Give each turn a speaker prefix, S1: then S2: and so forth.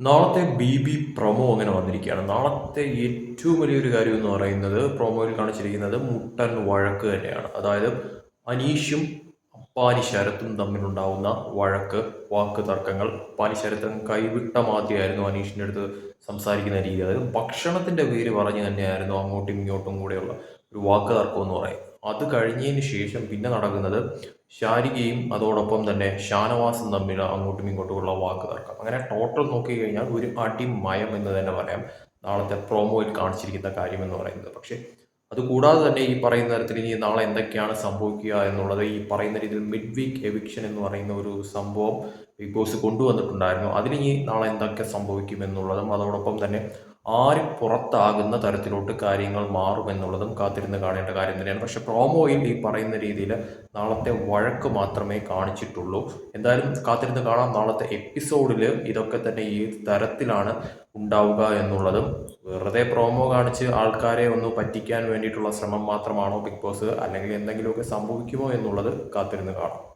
S1: നാളത്തെ B B promo അങ്ങനെ വന്നിരിക്കുകയാണ്. നാളത്തെ ഏറ്റവും വലിയൊരു കാര്യം എന്ന് പറയുന്നത് പ്രൊമോയിൽ കാണിച്ചിരിക്കുന്നത് മുട്ടൻ വഴക്ക് തന്നെയാണ്. അതായത് അനീഷും അപ്പാനി ശരത്തും തമ്മിലുണ്ടാവുന്ന വഴക്ക് വാക്ക് തർക്കങ്ങൾ. അപ്പാനി ശരത്തും കൈവിട്ട മാതിരിയായിരുന്നു അനീഷിന്റെ അടുത്ത് സംസാരിക്കുന്ന രീതി. അതായത് ഭക്ഷണത്തിന്റെ പേര് പറഞ്ഞ് തന്നെയായിരുന്നു അങ്ങോട്ടും ഇങ്ങോട്ടും കൂടെയുള്ള ഒരു വാക്ക് തർക്കം എന്ന് പറയുന്നത്. അത് കഴിഞ്ഞതിന് ശേഷം പിന്നെ നടക്കുന്നത് ശാരികയും അതോടൊപ്പം തന്നെ ഷാനവാസും തമ്മിൽ അങ്ങോട്ടും ഇങ്ങോട്ടുമുള്ള വാക്ക് തർക്കം അങ്ങനെ ടോട്ടൽ നോക്കി കഴിഞ്ഞാൽ ഒരു അടിമയം എന്ന് തന്നെ പറയാം. നാളത്തെ പ്രോമോയിൽ കാണിച്ചിരിക്കുന്ന കാര്യം എന്ന് പറയുന്നത്. പക്ഷേ അതുകൂടാതെ തന്നെ ഈ പറയുന്ന തരത്തിൽ ഇനി നാളെ എന്തൊക്കെയാണ് സംഭവിക്കുക എന്നുള്ളത് ഈ പറയുന്ന രീതിയിൽ മിഡ് വീക്ക് എവിക്ഷൻ എന്ന് പറയുന്ന ഒരു സംഭവം ബിഗ് ബോസ് കൊണ്ടുവന്നിട്ടുണ്ടായിരുന്നു. അതിലിനി നാളെ എന്തൊക്കെ സംഭവിക്കും എന്നുള്ളതും അതോടൊപ്പം തന്നെ ആര് പുറത്താകുന്ന തരത്തിലോട്ട് കാര്യങ്ങൾ മാറുമെന്നുള്ളതും കാത്തിരുന്ന് കാണേണ്ട കാര്യം തന്നെയാണ്. പക്ഷേ പ്രോമോയിൽ ഈ പറയുന്ന രീതിയിൽ നാളത്തെ വഴക്ക് മാത്രമേ കാണിച്ചിട്ടുള്ളൂ. എന്തായാലും കാത്തിരുന്ന് കാണാം. നാളത്തെ എപ്പിസോഡിൽ ഇതൊക്കെ തന്നെ ഈ തരത്തിലാണ് ഉണ്ടാവുക എന്നുള്ളതും വെറുതെ പ്രോമോ കാണിച്ച് ആൾക്കാരെ ഒന്ന് പറ്റിക്കാൻ വേണ്ടിയിട്ടുള്ള ശ്രമം മാത്രമാണോ ബിഗ് ബോസ്? അല്ലെങ്കിൽ എന്തെങ്കിലുമൊക്കെ സംഭവിക്കുമോ എന്നുള്ളത് കാത്തിരുന്ന് കാണാം.